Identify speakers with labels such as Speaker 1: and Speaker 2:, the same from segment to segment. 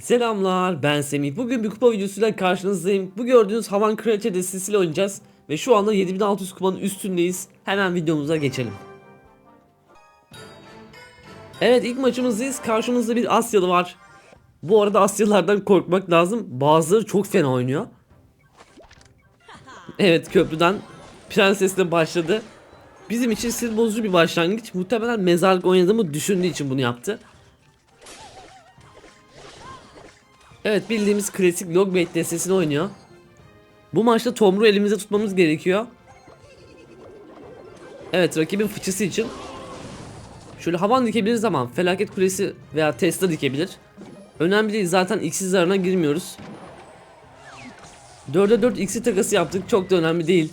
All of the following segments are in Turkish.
Speaker 1: Selamlar ben Semih. Bugün bir kupa videosuyla karşınızdayım. Bu gördüğünüz Havan Kraliçe destesiyle oynayacağız. Ve şu anda 7600 kupanın üstündeyiz. Hemen videomuza geçelim. Evet ilk maçımızdayız. Karşımızda bir Asyalı var. Bu arada Asyalılardan korkmak lazım. Bazıları çok fena oynuyor. Evet köprüden prensesle başladı. Bizim için sinir bozucu bir başlangıç. Muhtemelen mezarlık oynadığımı düşündüğü için bunu yaptı. Evet bildiğimiz klasik Logbait destesini oynuyor. Bu maçta Tomru elimize tutmamız gerekiyor. Evet rakibin fıçısı için. Şöyle havan dikebiliriz ama felaket kulesi veya Tesla dikebilir. Önemli değil zaten x'i zararına girmiyoruz. 4'e 4 x'i takası yaptık çok da önemli değil.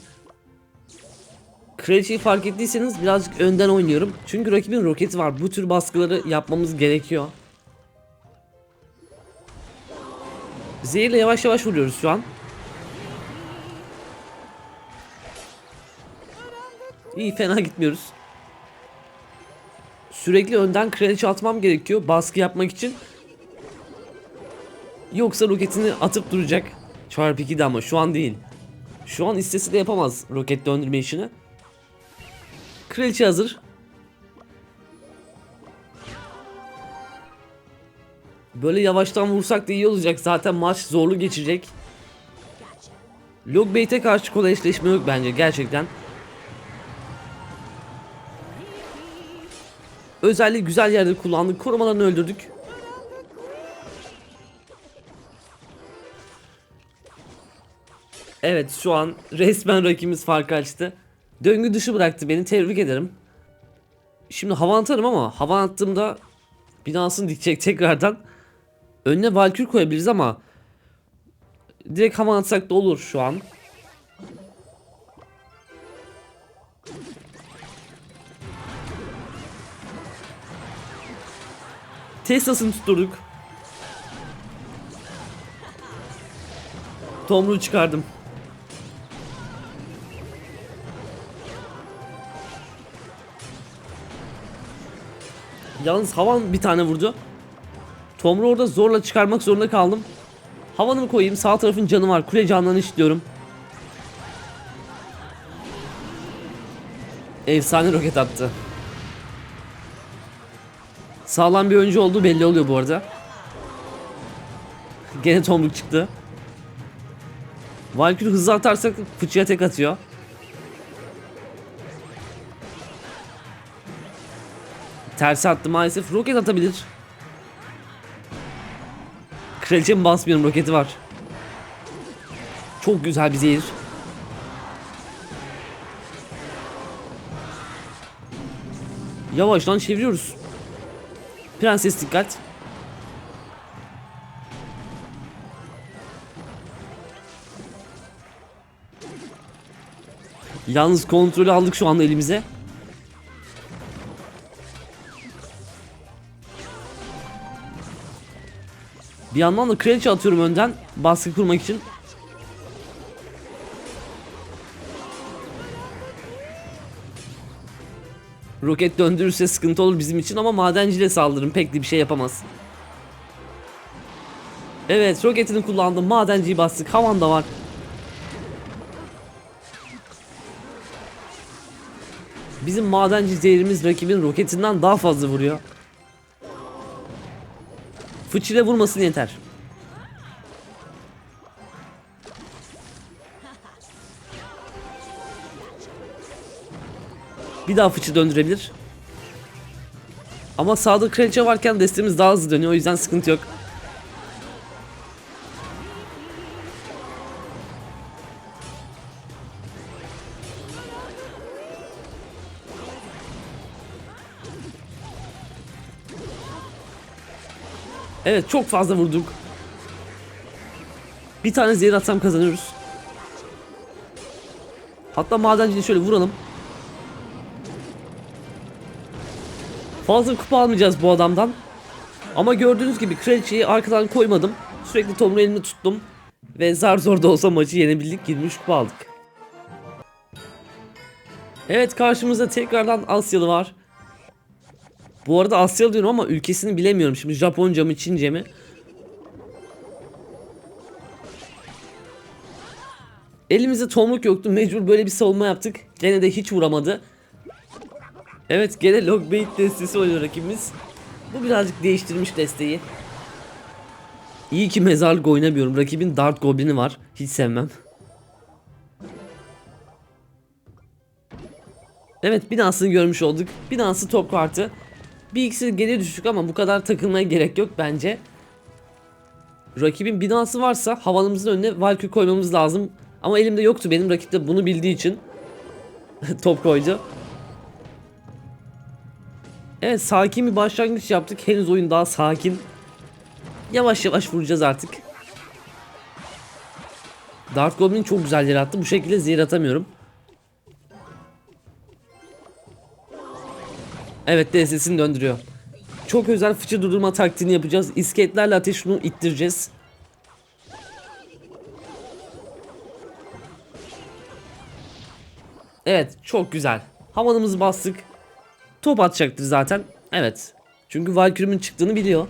Speaker 1: Kraliçeyi fark ettiyseniz birazcık önden oynuyorum. Çünkü rakibin roketi var. Bu tür baskıları yapmamız gerekiyor. Zehirle yavaş yavaş vuruyoruz şu an. İyi fena gitmiyoruz. Sürekli önden kraliçe atmam gerekiyor baskı yapmak için. Yoksa roketini atıp duracak. Çarpı 2'de ama şu an değil. Şu an istese de yapamaz roket döndürme işini. Kraliçe hazır. Böyle yavaştan vursak da iyi olacak. Zaten maç zorlu geçecek. Logbait'e karşı kolay eşleşme yok bence gerçekten. Özelliği güzel yerde kullandık. Korumalarını öldürdük. Evet şu an resmen rakibimiz fark açtı. Döngü dışı bıraktı beni tebrik ederim. Şimdi hava atarım ama hava attığımda binasını dikecek tekrardan. Önüne Valkür koyabiliriz ama direkt hava atsak da olur şu an. Tesla'sını tutturduk. Tomruğu çıkardım. Yalnız havan bir tane vurdu. Tomru orada zorla çıkarmak zorunda kaldım. Havanımı koyayım. Sağ tarafın canı var. Kule canlarını istiyorum. Efsane roket attı. Sağlam bir oyuncu olduğu belli oluyor bu arada. Gene tomruk çıktı. Valkyrie hızlı atarsak fıçıya tek atıyor. Tersi attı maalesef. Roket atabilir. Kraliçe basmıyorum roketi var. Çok güzel bir zehir. Yavaştan çeviriyoruz. Prenses dikkat. Yalnız kontrolü aldık şu anda elimize. Bir yandan da kraliçe atıyorum önden baskı kurmak için. Roket döndürürse sıkıntı olur bizim için ama madenciyle saldırın pek de bir şey yapamaz. Evet roketini kullandım madenciyi bastık havan da var. Bizim madenci zehrimiz rakibin roketinden daha fazla vuruyor. Fıçıyla vurmasın yeter. Bir daha fıçı döndürebilir. Ama sağda kraliçe varken destemiz daha hızlı dönüyor o yüzden sıkıntı yok. Evet çok fazla vurduk. Bir tane zehir atsam kazanıyoruz. Hatta madenciyi şöyle vuralım. Fazla kupa almayacağız bu adamdan. Ama gördüğünüz gibi kraliçeyi arkadan koymadım. Sürekli Tom'un elini tuttum. Ve zar zor da olsa maçı yenebildik. 23 kupa aldık. Evet karşımızda tekrardan Asyalı var. Bu arada Asyalı diyorum ama ülkesini bilemiyorum. Şimdi Japonca mı Çince mi? Elimizde tomruk yoktu. Mecbur böyle bir savunma yaptık. Gene de hiç vuramadı. Evet gene logbait destesi oynuyor rakibimiz. Bu birazcık değiştirmiş desteği. İyi ki mezarlık oynamıyorum. Rakibin dart goblini var. Hiç sevmem. Evet binasını görmüş olduk. Binası top kartı. Bir ikisi geri düştük ama bu kadar takılmaya gerek yok bence. Rakibin binası varsa havanımızın önüne Valkyrie koymamız lazım. Ama elimde yoktu. Benim rakip de bunu bildiği için top koydu. Evet sakin bir başlangıç yaptık. Henüz oyun daha sakin. Yavaş yavaş vuracağız artık. Dark Goblin çok güzel yer attı. Bu şekilde zehir atamıyorum. Evet DS'sini döndürüyor. Çok özel fıçı durdurma taktiğini yapacağız. İsketlerle ateş şunu ittireceğiz. Evet çok güzel. Havanımızı bastık. Top atacaktır zaten. Evet. Çünkü Valkyrie'min çıktığını biliyor.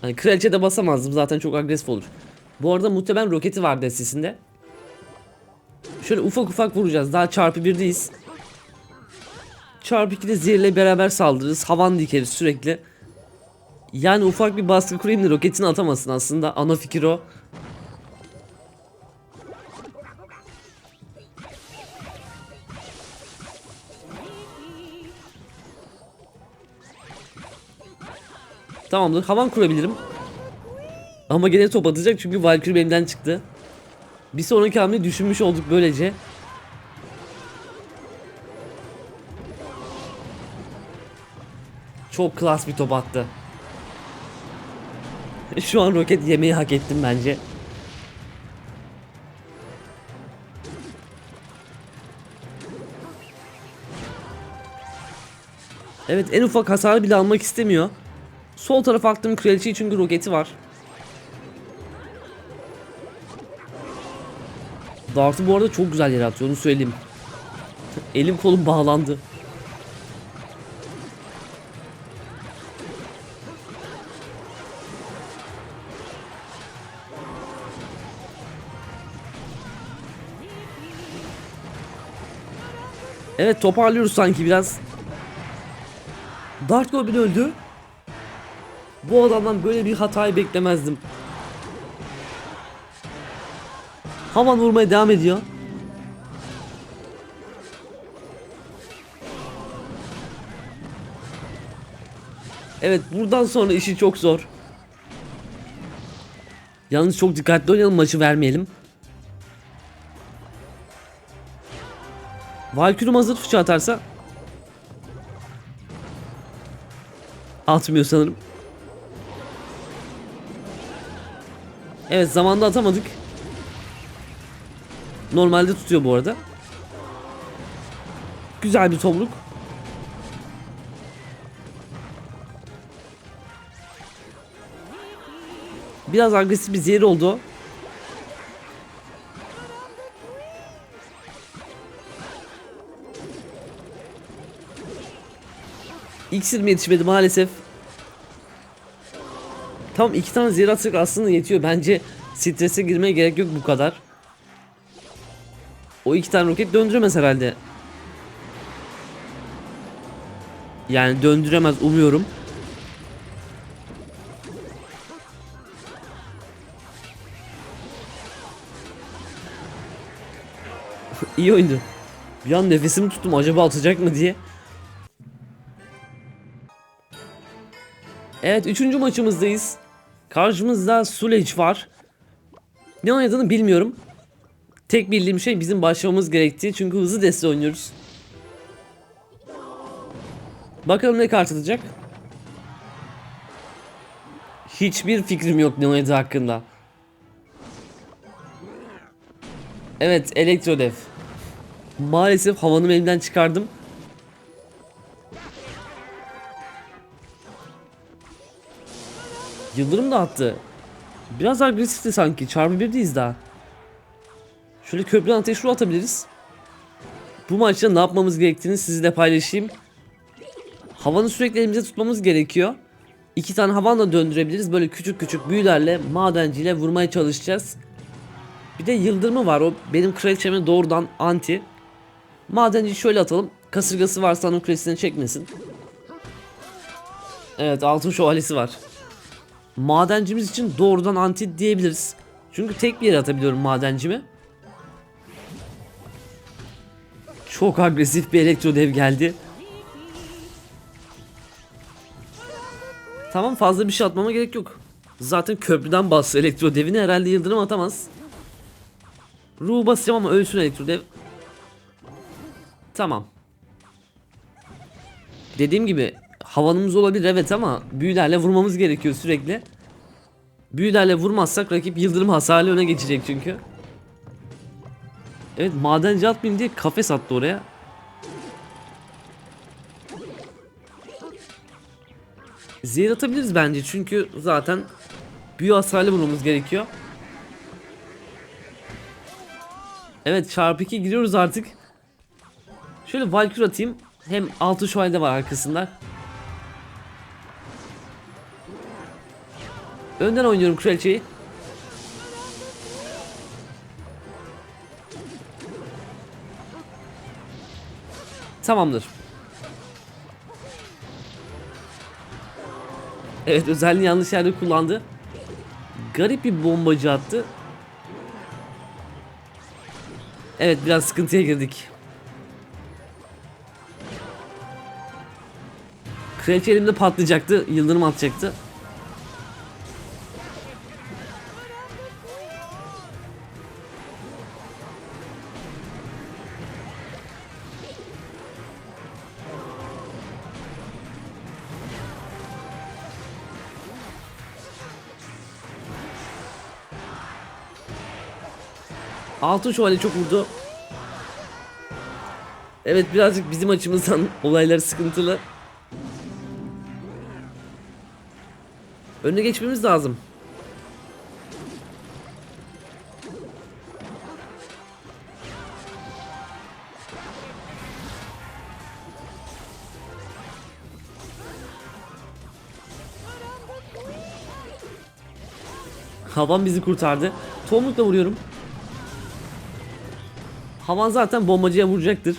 Speaker 1: Hani kraliçe de basamazdım zaten çok agresif olur. Bu arada muhtemelen roketi var destesinde. Şöyle ufak ufak vuracağız. Daha çarpı birdeyiz. Çarpı 2'de zehirle beraber saldırırız. Havan dikeriz sürekli. Yani ufak bir baskı kurayım da roketini atamasın aslında. Ana fikir o. Tamamdır. Havan kurabilirim. Ama gene top atacak çünkü Valkyrie elimden çıktı. Bir sonraki hamleyi düşünmüş olduk böylece. Çok klas bir top attı. Şu an roket yemeyi hak ettim bence. Evet en ufak hasarı bile almak istemiyor. Sol tarafa attım kraliçeyi çünkü roketi var. Dart'ı bu arada çok güzel yere atıyor onu söyleyeyim. Elim kolum bağlandı. Evet toparlıyoruz sanki biraz. Dart Goblin öldü. Bu adamdan böyle bir hatayı beklemezdim. Havan vurmaya devam ediyor. Evet buradan sonra işi çok zor. Yalnız çok dikkatli oynayalım maçı vermeyelim. Valkyrie'm hazır fıçı atarsa Atmıyor sanırım. Evet zamanda atamadık. Normalde tutuyor bu arada. Güzel bir tomruk. Biraz agresif bir zehir oldu. İksirim yetişmedi maalesef. Tam iki tane zehir atsak aslında yetiyor. Bence strese girmeye gerek yok bu kadar. O iki tane roket döndüremez herhalde. Yani döndüremez umuyorum. İyi oyundu. Bir an nefesimi tuttum acaba atacak mı diye. Evet üçüncü maçımızdayız. Karşımızda Suleç var. Ne oynadığını bilmiyorum. Tek bildiğim şey bizim başlamamız gerektiği çünkü hızlı deste oynuyoruz. Bakalım ne kart atacak. Hiçbir fikrim yok ne oynadığı hakkında. Evet Elektrodev. Maalesef havanımı elimden çıkardım. Yıldırım da attı. Biraz agresifti sanki. Çarpı birdeyiz daha. Şöyle köprüden ateş ruh atabiliriz. Bu maçta ne yapmamız gerektiğini sizinle paylaşayım. Havanı sürekli elimize tutmamız gerekiyor. İki tane havanla döndürebiliriz. Böyle küçük küçük büyülerle madenciyle vurmaya çalışacağız. Bir de yıldırımı var o benim kraliçeme doğrudan anti. Madenci şöyle atalım. Kasırgası varsa onun kulesini çekmesin. Evet altın şövalyesi var. Madencimiz için doğrudan anti diyebiliriz. Çünkü tek bir yere atabiliyorum madencimi. Çok agresif bir elektro dev geldi. Tamam fazla bir şey atmama gerek yok. Zaten köprüden bastı elektro devini herhalde yıldırım atamaz. Ruh basacağım ama ölsün elektro dev. Tamam. Dediğim gibi havanımız olabilir evet ama büyülerle vurmamız gerekiyor sürekli. Büyülerle vurmazsak rakip yıldırım hasarlı öne geçecek çünkü. Evet madenci atmayayım diye kafes attı oraya. Zehir atabiliriz bence çünkü zaten büyü hasarlı vurmamız gerekiyor. Evet çarpı 2 giriyoruz artık. Şöyle Valkyrie atayım. Hem altı şövalye var arkasında. Önden oynuyorum kraliçeyi. Tamamdır. Evet özelliğini yanlış yerde kullandı. Garip bir bombacı attı. Evet biraz sıkıntıya girdik. Kraliçe elimde patlayacaktı. Yıldırım atacaktı. Altın şövalye çok vurdu. Evet birazcık bizim açımızdan olaylar sıkıntılı. Önüne geçmemiz lazım. Havan bizi kurtardı. Tomrukla vuruyorum. Havan zaten bombacıya vuracaktır.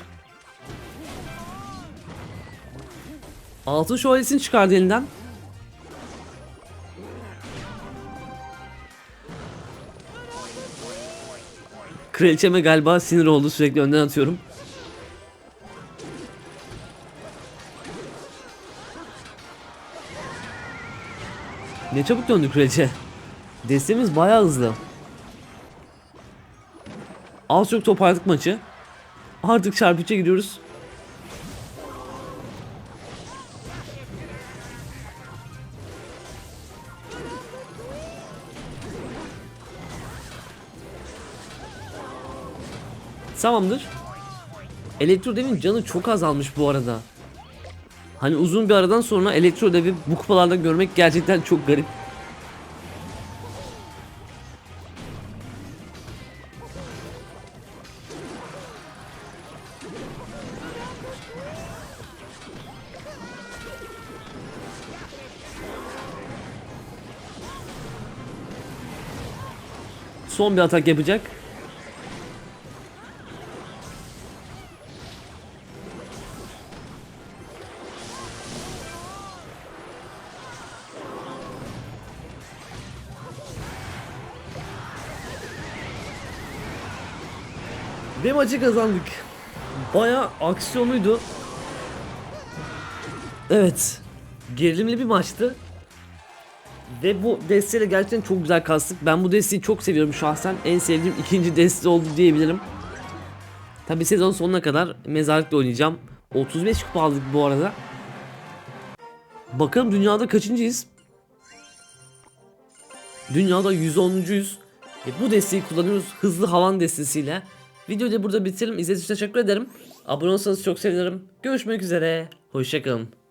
Speaker 1: Altın şövalyesini çıkardı elinden. Kraliçeme galiba sinir oldu sürekli önden atıyorum. Ne çabuk döndü kraliçe. Destemiz bayağı hızlı. Az çok toparladık maçı. Artık çarpı 3'e gidiyoruz. Tamamdır. Elektro devin canı çok azalmış bu arada. Hani uzun bir aradan sonra elektro devi bu kupalarda görmek gerçekten çok garip. Son bir atak yapacak. Ve maçı kazandık. Baya aksiyonluydu. Evet. Gerilimli bir maçtı. Ve bu desteyle gerçekten çok güzel kastık. Ben bu desteği çok seviyorum şahsen. En sevdiğim ikinci deste oldu diyebilirim. Tabi sezon sonuna kadar mezarlıkta oynayacağım. 35 kupa aldık bu arada. Bakalım dünyada kaçıncıyız? Dünyada 110'cuyuz. E bu desteği kullanıyoruz hızlı havan destesiyle. Videoyu da burada bitirelim. İzlediğiniz için teşekkür ederim. Abone olursanız çok sevinirim. Görüşmek üzere. Hoşçakalın.